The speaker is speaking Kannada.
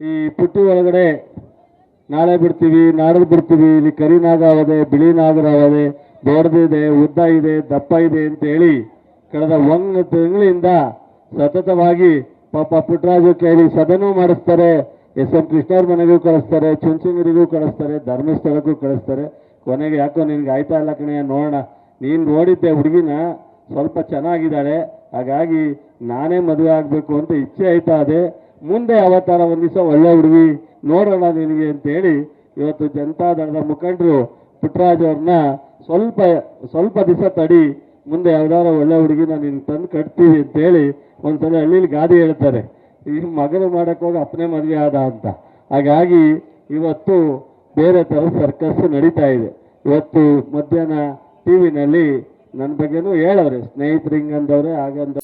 ಈ ಪುಟ್ಟಿ ಒಳಗಡೆ ನಾಳೆ ಬಿಡ್ತೀವಿ, ನಾಡಲ್ಲಿ ಬಿಡ್ತೀವಿ. ಇಲ್ಲಿ ಕರಿ ನಾಗ ಅವದೆ ಬಿಳಿ ನಾಗರವದೆ ದೊಡ್ಡದಿದೆ ಉದ್ದ ಇದೆ, ದಪ್ಪ ಇದೆ ಅಂತ ಹೇಳಿ ಕಳೆದ ಒಂದು ತಿಂಗಳಿಂದ ಸತತವಾಗಿ ಪಾಪ ಪುಟ್ಟರಾಜು ಕೇಳಿ ಸದನೂ ಮಾಡಿಸ್ತಾರೆ. ಎಸ್ ಎಂ ಕೃಷ್ಣವ್ರ ಮನೆಗೂ ಕಳಿಸ್ತಾರೆ, ಚುಂಚುಂಗರಿಗೂ ಕಳಿಸ್ತಾರೆ, ಧರ್ಮಸ್ಥಳಕ್ಕೂ ಕಳಿಸ್ತಾರೆ. ಕೊನೆಗೆ ಯಾಕೋ ನಿನ್ಗೆ ಆಯ್ತಾ ಇಲ್ಲ ಕಣೆಯ ನೋಡೋಣ. ನೀನು ನೋಡಿದ್ದೆ ಹುಡುಗಿನ, ಸ್ವಲ್ಪ ಚೆನ್ನಾಗಿದ್ದಾಳೆ. ಹಾಗಾಗಿ ನಾನೇ ಮದುವೆ ಆಗಬೇಕು ಅಂತ ಇಚ್ಛೆ ಆಯ್ತಾ ಅದೇ ಮುಂದೆ ಅವತಾರ ಒಂದಿಸ ಒಳ್ಳೆ ಹುಡುಗಿ ನೋಡೋಣ ನಿನಗೆ ಅಂತೇಳಿ ಇವತ್ತು ಜನತಾದಳದ ಮುಖಂಡರು ಪುಟ್ಟರಾಜ್ ಅವ್ರನ್ನ ಸ್ವಲ್ಪ ಸ್ವಲ್ಪ ದಿವಸ ತಡಿ, ಮುಂದೆ ಯಾವ್ದಾರ ಒಳ್ಳೆ ಹುಡುಗಿನ ನೀನು ತಂದು ಕಟ್ತೀವಿ ಅಂತೇಳಿ ಒಂದ್ಸಲ ಹಳ್ಳಿಲಿ ಗಾದಿ ಹೇಳ್ತಾರೆ. ಈ ಮಗನು ಮಾಡಕ್ ಹೋಗಿ ಅಪ್ಪನೇ ಮದುವೆ ಆದ ಅಂತ. ಹಾಗಾಗಿ ಇವತ್ತು ಬೇರೆ ಥರ ಸರ್ಕಸ್ ನಡೀತಾ ಇದೆ. ಇವತ್ತು ಮಧ್ಯಾಹ್ನ ಟಿ ವಿನಲ್ಲಿ ನನ್ನ ಬಗ್ಗೆನೂ ಹೇಳವ್ರೆ ಸ್ನೇಹಿತರಿಂಗ್ ಹಿಂಗಂದವ್ರೆ ಹಾಗಂದ